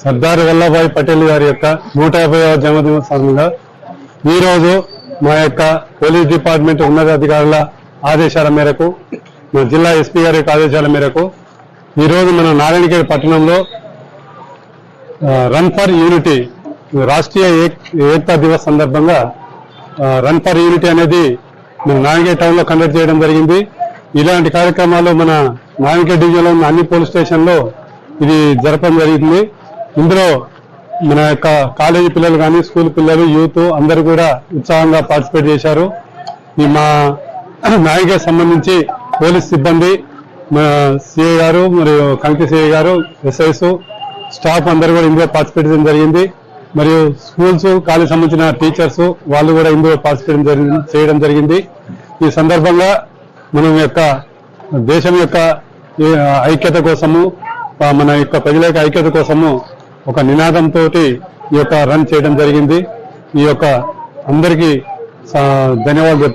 సర్దార్ వల్లభాయ్ పటేల్ గారి యొక్క నూట యాభైవ జన్మదిన సందర్భంగా ఈ రోజు మా యొక్క పోలీస్ డిపార్ట్మెంట్ ఉన్నతాధికారుల ఆదేశాల మేరకు మా జిల్లా ఎస్పీ గారి యొక్క ఆదేశాల మేరకు ఈ రోజు మన నారాయణగిరి పట్టణంలో run for unity Rashtriya Ekta Divas సందర్భంగా రన్ ఫర్ యూనిటీ అనేది మన నారాయణగిరి టౌన్లో కండక్ట్ చేయడం జరిగింది. ఇలాంటి కార్యక్రమాలు మన నారాయణఖేడ్ డివిజన్లో ఉన్న అన్ని పోలీస్ స్టేషన్లో ఇది జరపడం జరిగింది. ఇందులో మన యొక్క కాలేజీ పిల్లలు కానీ స్కూల్ పిల్లలు యూత్ అందరూ కూడా ఉత్సాహంగా పార్టిసిపేట్ చేశారు. ఈ మా నాయకులకు సంబంధించి పోలీస్ సిబ్బంది మా సిఐ గారు మరియు కంకి సిఐ గారు ఎస్ఐస్ స్టాఫ్ అందరూ కూడా ఇందులో పార్టిసిపేట్ చేయడం జరిగింది. మరియు స్కూల్స్ కాలేజ్ సంబంధించిన టీచర్స్ వాళ్ళు కూడా ఇందులో పార్టిసిపేట్ చేయడం జరిగింది. ఈ సందర్భంగా మనం యొక్క దేశం యొక్క ఐక్యత కోసము మన యొక్క ప్రజల యొక్క ఐక్యత కోసము ఒక నినాదంతో ఈ యొక్క రన్ చేయడం జరిగింది. ఈ యొక్క అందరికీ ధన్యవాదాలు చెప్తూ